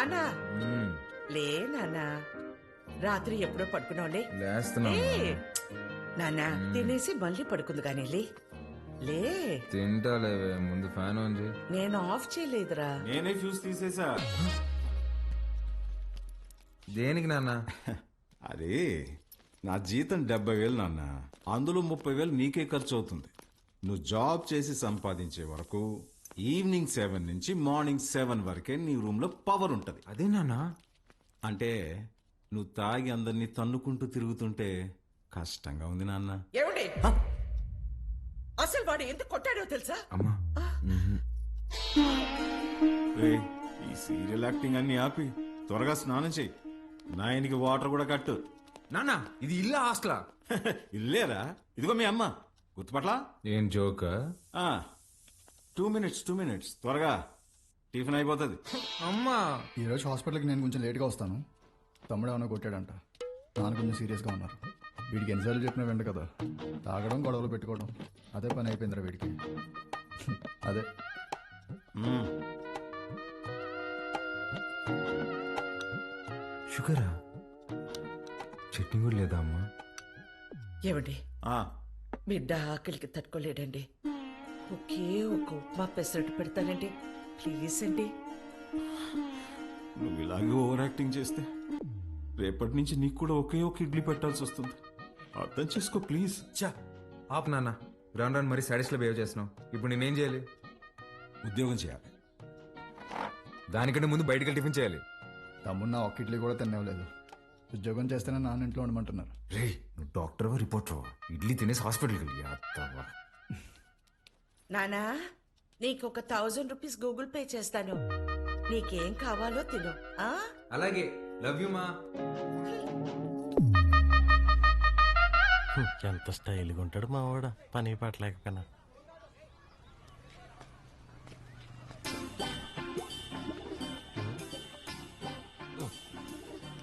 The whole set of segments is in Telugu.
నానా. లే నానా. రాత్రి ఎప్పుడో పడుకున్నావులే. లే. నానా తినేసి మళ్ళీ పడుకుంది కానీ లే. లే. తింటాలేవే ముందు ఫ్యాన్ ఆన్ చేయి. నేను ఆఫ్ చేయలేదురా. నేనే ఫ్యూజ్ తీసేసా. దేనికి నాన్న? అదే నా జీతం డెబ్బై వేలు నాన్న. అందులో ముప్పై వేలు నీకే ఖర్చు అవుతుంది. నువ్వు జాబ్ చేసి సంపాదించే వరకు ఈవినింగ్ సెవెన్ నుంచి మార్నింగ్ సెవెన్ వరకే నీ రూమ్లో పవర్ ఉంటది. అదే నాన్న. అంటే నువ్వు తాగి అందరినీ తన్నుకుంటూ తిరుగుతుంటే కష్టంగా ఉంది నాన్న. ఏమండి? అసలు వాడు ఎందుకు కొట్టాడో తెలుసా? అమ్మా. ఏయ్, ఈ సీరియల్ యాక్టింగ్ అన్ని ఆపి త్వరగా స్నానం చెయ్యి నాయనికి వాటర్ కూడా కట్టు. నాన్న ఇది ఇల్లు హాస్టలా? ఇల్లేరా? ఇదిగో మీ అమ్మ. గుర్తుపట్లా ఏం joke? Two minutes two minutes త్వరగా. టిఫిన్ అయిపోతుంది. అమ్మా. ఈరోజు హాస్పిటల్కి నేను కొంచెం లేట్గా వస్తాను. తమ్ముడు ఏమైనా కొట్టాడంట. నాన్న కొంచెం సీరియస్గా ఉన్నారు. వీడికి ఎన్నిసార్లు చెప్పినా వెంట కదా. తాగడం గొడవలు పెట్టుకోవడం. అదే పని అయిపోయిందిరా వీడికి. అదే. షుగరా? చట్నీ కూడా లేదా అమ్మా? ఏమండి? బిడ్డ ఆకలికి తట్టుకోలేడండి. ఒకే ఒక ఉప్మా పెసరట్టు పెడతానండి. ప్లీజ్ అండి. నువ్వు ఇలాగే ఓవర్ యాక్టింగ్ చేస్తే రేపటి నుంచి నీకు కూడా ఒకే ఒక ఇడ్లీ పెట్టాల్సి వస్తుంది. అర్థం చేసుకో ప్లీజ్. చా ఆప్ నాన్న. రాను రాను మరీ సాడీస్లో బిహేవ్ చేస్తున్నావు. ఇప్పుడు నేనేం చేయాలి? ఉద్యోగం చేయాలి. దానికంటే ముందు బయటికి టిఫిన్ చేయాలి. తమ్ముడు నా ఒక్క ఇడ్లీ కూడా తినలేదు ఉద్యోగం చేస్తేనే నాన్న ఇంట్లో ఉండమంటున్నారు. రే నువ్వు డాక్టర్వా రిపోర్టర్వా ఇడ్లీ తినేసి హాస్పిటల్కి వెళ్ళి అత్తవా నానా నీకు ఒక థౌజండ్ రూపీస్ గూగుల్ పే చేస్తాను. నీకేం కావాలో తిను ఆ? అలాగే. లవ్ యూ మా ఎంత స్టైల్గా ఉంటాడు మా వాడు. పని పాట లేకపోయినా.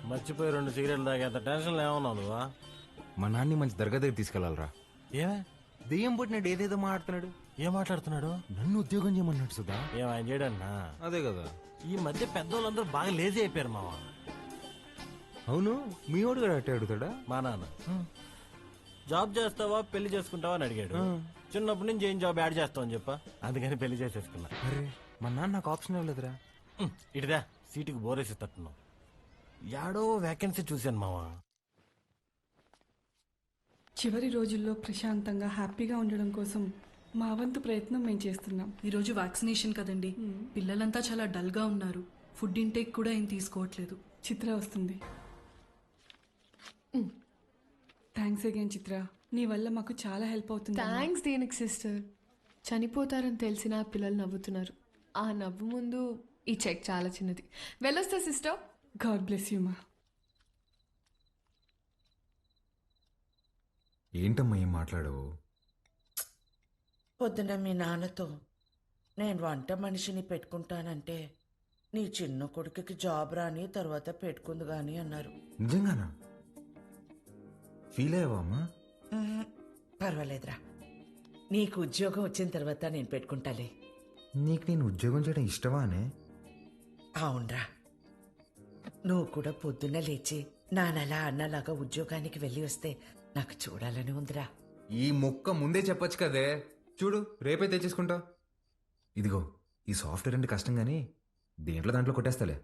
మర్చిపోయి రెండు సిగరెట్లు తాగేంత టెన్షన్ ఏమన్నావు నువ్వా మా నాన్ని మంచి దర్గా దగ్గర తీసుకెళ్ళాలరా ఏమే? దెయ్యం పుట్టినాడు ఏదేదో మాట్లాడుతున్నాడు. ఏం మాట్లాడుతున్నాడు? నన్ను ఉద్యోగం చేయమన్నాడు సుధా. ఏం ఆయన చేయడన్నా? అదే కదా. ఈ మధ్య పెద్దోళ్ళందరూ బాగా లేజీ అయిపోయారు మావా. అవును మీ వాడు కూడా అట్టే అడుగుతాడా? మా నాన్న. జాబ్ చేస్తావా పెళ్ళి చేసుకుంటావా అని అడిగాడు. చిన్నప్పటి నుంచి ఏం జాబ్ యాడ్ చేస్తావు అని చెప్పా. అందుకని పెళ్ళి చేసేసుకున్నా. అరే మా నాన్న నాకు ఆప్షన్ ఇవ్వలేదురా. ఉమ్, ఇటుదా సీటుకి బోరేసి తట్టున్నావు. యాడో వేకెన్సీ చూశాను మావా. చివరి రోజుల్లో ప్రశాంతంగా హ్యాపీగా ఉండడం కోసం మా వంతు ప్రయత్నం మేము చేస్తున్నాం. ఈరోజు వ్యాక్సినేషన్ కదండి. పిల్లలంతా చాలా డల్గా ఉన్నారు. ఫుడ్ ఇంటేక్ కూడా ఏం తీసుకోవట్లేదు. చిత్ర వస్తుంది. Thanks again Chitra. నీ వల్ల మాకు చాలా హెల్ప్ అవుతుంది థ్యాంక్స్ దేనికి సిస్టర్? చనిపోతారని తెలిసిన ఆ పిల్లలు నవ్వుతున్నారు. ఆ నవ్వు ముందు ఈ చెక్ చాలా చిన్నది. వెళ్ళొస్తా సిస్టర్. గాడ్ బ్లెస్ యూ మా. ఏంటమ్మా ఏం మాట్లాడవు? పొద్దున మీ నాన్నతో నేను వంట మనిషిని పెట్టుకుంటానంటే నీ చిన్న కొడుకుకి జాబ్ రాని తర్వాత పెట్టుకుంది గాని అన్నారు. నిజంగానా? ఫీల్ అయ్యావా అమ్మా? ఉహుం, పర్వాలేదురా. నీకు ఉద్యోగం వచ్చిన తర్వాత నేను పెట్టుకుంటాలే. నీకు నేను ఉద్యోగం చేయడం ఇష్టమా అనే? అవునరా. నువ్వు కూడా పొద్దున్న లేచి నానలా అన్నలాగా ఉద్యోగానికి వెళ్ళి వస్తే నాకు చూడాలని ఉందిరా. ఈ ముక్క ముందే చెప్పొచ్చు కదే. చూడు రేపే తెచ్చేసుకుంటా. ఇదిగో ఈ సాఫ్ట్వేర్ అంటే కష్టం కానీ దేంట్లో దాంట్లో కొట్టేస్తాలే.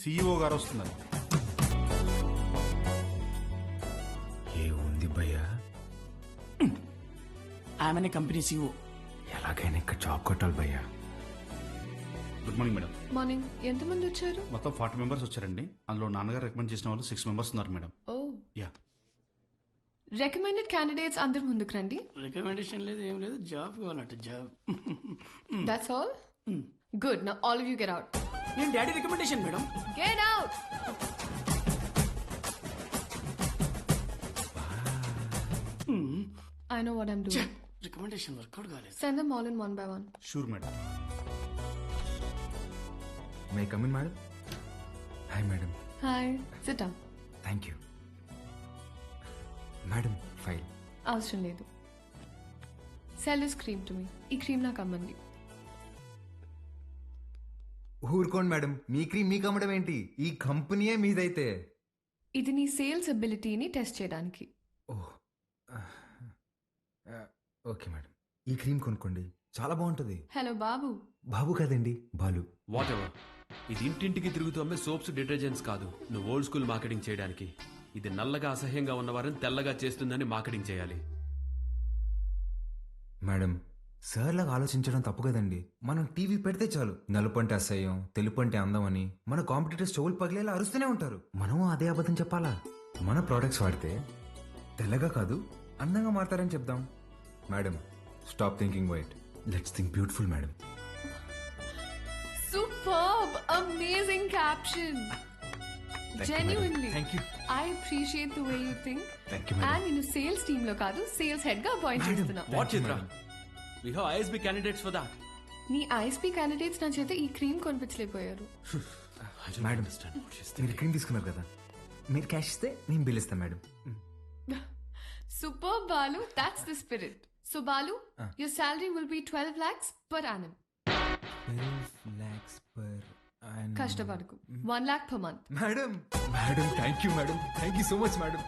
సిఇఓ గారు వస్తున్నారు. ఏ ఉంది భయ్యా? ఆమెనే కంపెనీ సీఓ ఎలాగైనా ఇక్కడ జాబ్ కొట్టాలి భయ్యా. గుడ్ మార్నింగ్ మేడం మార్నింగ్ ఎంతమంది వచ్చారు? మొత్తం ఫార్టీ మెంబర్స్ వచ్చారండి. అందులో నాన్నగారు రికమెండ్ చేసిన వాళ్ళు సిక్స్ మెంబర్స్ ఉన్నారు madam oh. Yeah recommended candidates అందరు ముందుకు రండి. రికమెండేషన్ లేదు ఏం లేదు. జాబ్ కావాలంట జాబ్ దట్స్ ఆల్ గుడ్ నా ఆల్ యూ గెట్ అవుట్ నేను daddy recommendation madam get out I know what I'm doing recommendation work out కాలేదు. Send them all in one by one sure madam may I come in madam hi madam hi sit down thank you madam file అవసరం లేదు. సెల్ క్రీమ్ టు మీ ఈ క్రీమ్ నాకు అమ్మండి. ఊరుకోండి మేడం మీ క్రీమ్ మీకు అమ్మడం ఏంటి? ఈ కంపెనీయే మీదైతే. ఇది నీ సేల్స్ అబిలిటీని టెస్ట్ చేయడానికి. ఓహ్. ఓకే మేడం ఈ క్రీమ్ కొనుక్కోండి. చాలా బాగుంటుంది. హలో బాబు. బాబు కాదండి? బాలు. వాట్ ఎవర్ ఇది ఇంటింటికి తిరుగుతూ అమ్మే సోప్స్ డిటర్జెంట్స్ కాదు. నువ్వు ఓల్డ్ స్కూల్ మార్కెటింగ్ చేయడానికి. ఇది నల్లగా అసహ్యంగా ఉన్నవారిని తెల్లగా చేస్తుందని మార్కెటింగ్ చేయాలి. మేడం సార్లాగా ఆలోచించడం తప్పు కదండి. మనం టీవీ పెడితే చాలు. నలుపు అంటే అసహ్యం తెలుపు అంటే అందం అని మన కాంపిటీటర్స్ చెవులు పగిలేలా అరుస్తూనే ఉంటారు. మనం అదే అబద్ధం చెప్పాలా? మన ప్రోడక్ట్స్ వాడితే తెల్లగా కాదు అందంగా మారతారని చెప్దాం. Madam stop thinking white let's think beautiful madam. Superb amazing caption genuinely thank you I appreciate the way you think thank you madam and నేను సేల్స్ టీమ్లో కాదు సేల్స్ హెడ్గా అపాయింట్ చేస్తున్నా. What Chitra we have ISB candidates for that నీ ఐఎస్పీ క్యాండిడేట్స్ నా చేత ఈ క్రీమ్ కొనిపించలేకపోయారు. మేడం మీరు క్రీమ్ తీసుకున్నారు కదా. మీరు క్యాష్ ఇస్తే నేను బిల్ ఇస్తాను madam super Balu that's the spirit so Balu your salary will be twelve lakhs per annum lakhs per కష్టపడకు. One lakh per month madam madam thank you madam. Thank you so much madam.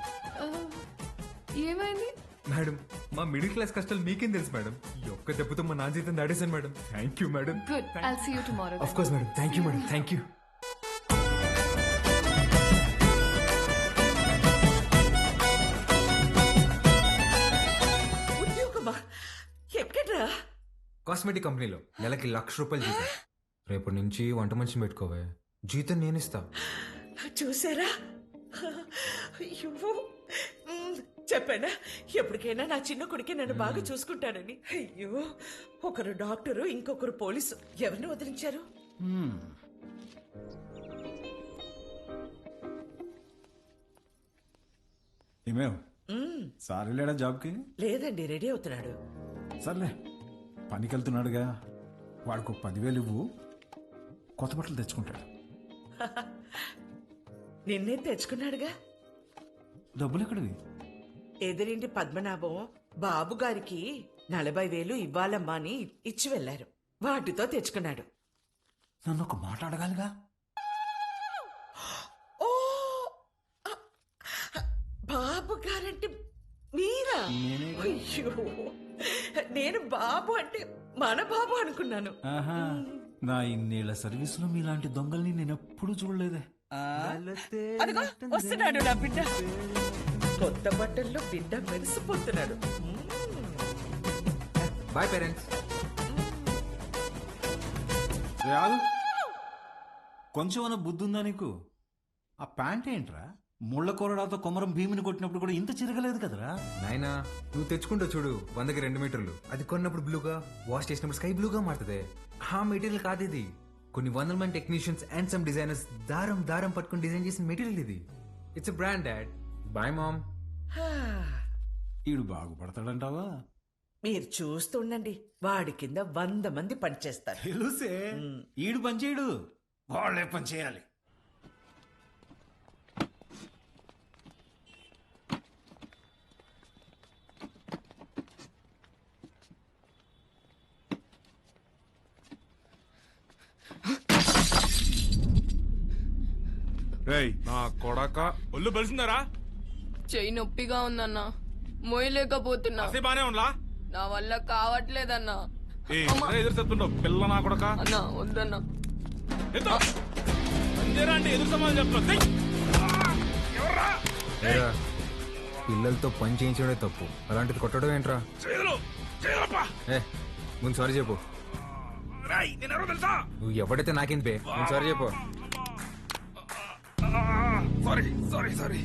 ఏమైంది? మేడం మా మిడిల్ క్లాస్ కష్టాలు మీకేం తెలుసు మేడం? ఈ ఒక్క దెబ్బతో మా నాన్న జీతం దాడేశాను madam. Thank you madam. Good I'll see you tomorrow of course madam. Thank you madam. Thank you cosmetic కంపెనీలో నెలకి లక్ష రూపాయలు జీతం. రేపటి నుంచి వంట మనిషిని పెట్టుకోవే. జీతం నేను ఇస్తా చూసారా? అయ్యో. చెప్పానా? ఎప్పటికైనా నా చిన్న కొడుకే నన్ను బాగా చూసుకుంటానని అయ్యో. ఒకరు డాక్టరు ఇంకొకరు పోలీసు. ఎవరిని వదిలించారు? ఏమేవ్ సార్ వెళ్ళాడా జాబ్కి? లేదండి రెడీ అవుతున్నాడు. సర్లే. పనికి వెళ్తున్నాడుగా వాడికి పదివేలు ఇవ్వు. కొత్త బట్టలు తెచ్చుకుంటాడు. నిన్నే తెచ్చుకున్నాడుగా? డబ్బులు ఎక్కడివి ఎదిరింటి పద్మనాభం బాబు గారికి నలభై వేలు ఇవ్వాలమ్మా అని ఇచ్చి వెళ్ళారు వాటితో తెచ్చుకున్నాడు. నన్ను ఒక మాట అడగాలిగా? ఓ! బాబు గారంటే మీరా? అయ్యో! నేను బాబు అంటే మన బాబు అనుకున్నాను. ఆహా. నా ఇన్నేళ్ళ సర్వీసులో మీలాంటి దొంగల్ని నేను ఎప్పుడు చూడలేదే అదిగో వస్తున్నాడు నా బిడ్డ. కొత్త బట్టల్లో బిడ్డ మెరిసిపోతున్నాడు. బాయ్ పేరెంట్స్ రాదు కొంచెం అన్న బుద్ధి ఉందా నీకు? ఆ ప్యాంట్ ఏంట్రా? ముళ్ళ కొరడాతో కొమరం భీమిని కొట్టినప్పుడు కూడా ఇంత చిరగలేదు కదరా? నాయనా నువ్వు తెచ్చుకుంటావు చూడు వందకి రెండు మీటర్లు. అది కొన్నప్పుడు బ్లూగా వాష్ చేసినప్పుడు స్కై బ్లూగా మారుతుంది. ఆ మెటీరియల్ కాదు ఇది. కొన్ని వందల మంది టెక్నీషియన్స్ అండ్ సమ్ డిజైనర్స్ దారం దారం పట్టుకుని డిజైన్ చేసిన మెటీరియల్ ఇది. It's brand dad boy mom హా, ఈడు బాగుపడతాడంటావా? మీరు చూస్తుండండి వాడి కింద వంద మంది పనిచేస్తారు. తెలుసే? ఈడు పని చేయడు. వాళ్ళే పని చేయాలి రేయ్ నా కొడక. ఒళ్ళు బలిసిందరా? చెయ్యి నొప్పిగా ఉందన్నా. మోయలేకపోతున్నా అసే బానే ఉండ్లా? నా వల్ల కావట్లేదన్నా. ఏ ఎదురు చెప్తుండవు పిల్ల నా కొడక. అన్నా వద్దన్నా. అంటే ఎదురు సమాధానం చెప్తున్నా. ఎవర్రా? ఏరా, పిల్లలతో పని చేయించడమే తప్పు. అలాంటిది కొట్టడం ఏంట్రా? ఏ ముందు సారీ చెప్పు. నువ్వు ఎవడైతే బే ముందు సారీ చెప్పు. సారీ సారీ సారీ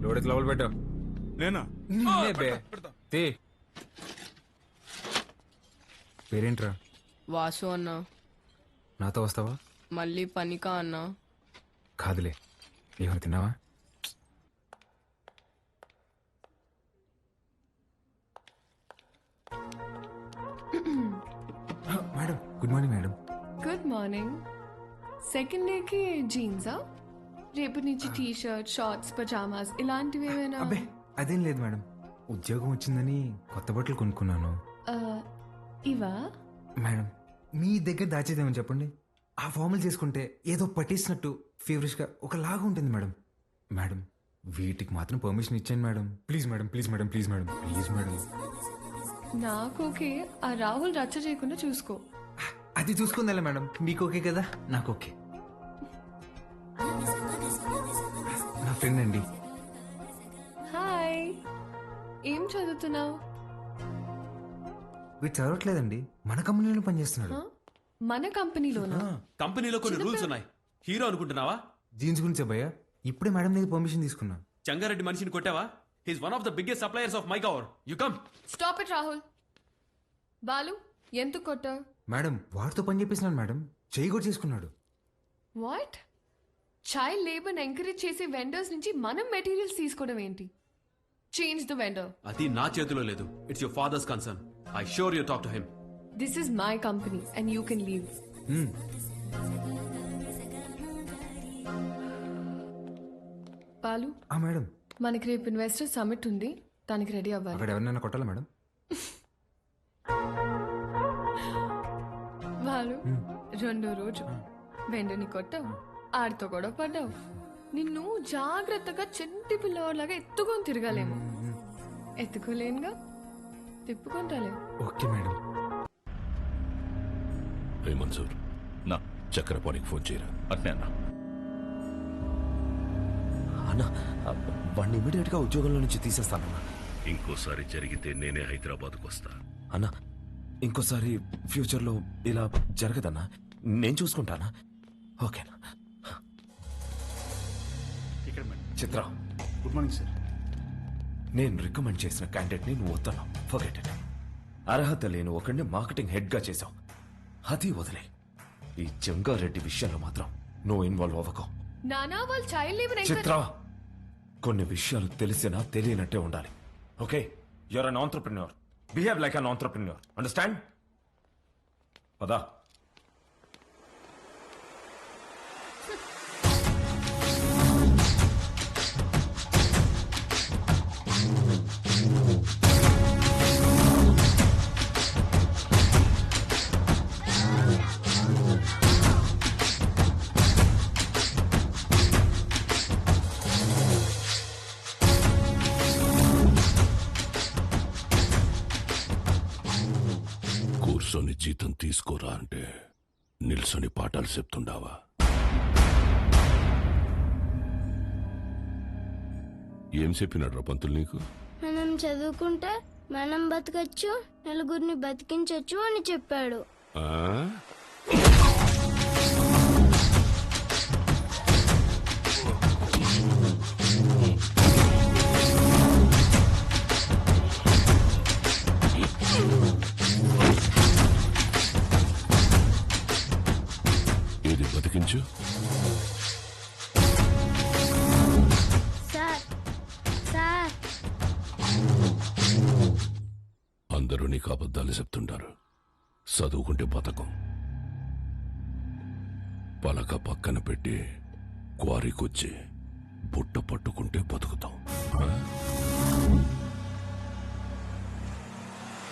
లోడెత్తి లోపల పెట్టు. నేనా? నిన్నే బే. తీ. పేరేంట్రా? వాసు అన్నా. నాతో వస్తావా? మళ్ళీ పనికా అన్నా. కాదులే. ఏమైనా తిన్నావా? Madam good morning madam. Good morning second డేకి జీన్సా రేపు నుంచి టీ షర్ట్ షార్ట్స్ పజామాస్ ఇలాంటివి ఏమైనా అబ్బే అదేం లేదు మేడం. ఉద్యోగం వచ్చిందని కొత్త బట్టలు కొనుక్కున్నాను. ఆ, ఇవా? మేడం మీ దగ్గర దాచేదేమని చెప్పండి. ఆ ఫార్మల్ చేసుకుంటే ఏదో పట్టేసినట్టు ఫీవరిష్గా ఒక లాగా ఉంటుంది మేడం. మేడం వీటికి మాత్రం పర్మిషన్ ఇచ్చాను madam. Please madam please madam please madam please madam. నాకు ఓకే. ఆ రాహుల్ రచ్చ చేయకుండా చూసుకో. అది చూసుకుందా మేడం. మీకు ఓకే కదా? నాకు ఓకే. ఫ్రెండ్ అండి హాయ్. ఏం చదువుతున్నావు? వీడు చదవట్లేదండి. మన కంపెనీలో పనిచేస్తున్నాడు. మన కంపెనీలోనా? కంపెనీలో కొన్ని రూల్స్ ఉన్నాయి. హీరో అనుకుంటున్నావా? జీన్స్ గురించి భయ్యా ఇప్పుడే మేడం దగ్గర పర్మిషన్ తీసుకున్నా. చంగారెడ్డి మనిషిని కొట్టావా? He's one of the biggest suppliers of my cover you come stop it Rahul Balu ఎంత కొట్టావు? మేడం వాడితో పని చేపిస్తున్నాడు మేడం. చేయి కూడా చేసుకున్నాడు. వాట్ చైల్డ్ లేబర్ ఎంకరేజ్ చేసే వెండర్స్ నుంచి మనం మెటీరియల్స్ తీసుకోవడం ఏంటి? చేంజ్ ద వెండర్ అది నా చేతిలో లేదు. It's your father's concern I sure you talk to him this is my company and you can leave Balu ఆ మేడం. మనకి రేపు ఇన్వెస్టర్ సమిట్ ఉంది. దానికి రెడీ అవ్వాలి. అక్కడ ఎవరినైనా కొట్టాలా మేడం? బాలు రెండో రోజు వెండని కొట్టావు. ఆడితో కూడా పడ్డావు. నిన్ను జాగ్రత్తగా చెంటి పిల్లవాడిలాగా ఎత్తుకొని తిరగాలేమో. ఎత్తుకోలేనుగా? తిప్పుకుంటాలే ఓకే మేడం. రే మన్సూర్. నా చక్రపాణికి ఫోన్ చేయరా? అట్నే అన్నా. అన్న వాడిని ఇమీడియట్గా ఉద్యోగంలో నుంచి తీసేస్తానన్నా ఇంకోసారి జరిగితే నేనే హైదరాబాద్కు వస్తా. అన్న ఇంకోసారి ఫ్యూచర్లో ఇలా జరగదన్నా. నేను చూసుకుంటానా? ఓకేనా? చిత్ర. గుడ్ మార్నింగ్ సార్ నేను రికమెండ్ చేసిన క్యాండిడేట్ని నువ్వు వద్దన్నావు. ఫర్గెట్ ఇట్ అర్హత లేని ఒకడిని మార్కెటింగ్ హెడ్గా చేశావు. అది వదిలే. ఈ జంగారెడ్డి విషయంలో మాత్రం నువ్వు ఇన్వాల్వ్ అవ్వకో. నానా వాళ్ళు చైల్డ్ లేబర్ చిత్ర కొన్ని విషయాలు తెలిసినా తెలియనట్టే ఉండాలి. Okay your an entrepreneur behave like an entrepreneur understand పదా. ఏం చెప్పినాడు పంతులు నీకు? మనం చదువుకుంటే మనం బతకచ్చు నలుగురిని బతికించవచ్చు అని చెప్పాడు. ఆ? ఏది బతికించు? అందరూ అబద్ధాలు చెప్తుంటారు. చదువుకుంటే బతకం. పలక పక్కన పెట్టి క్వారీకొచ్చి బుట్ట పట్టుకుంటే బతుకుతాం.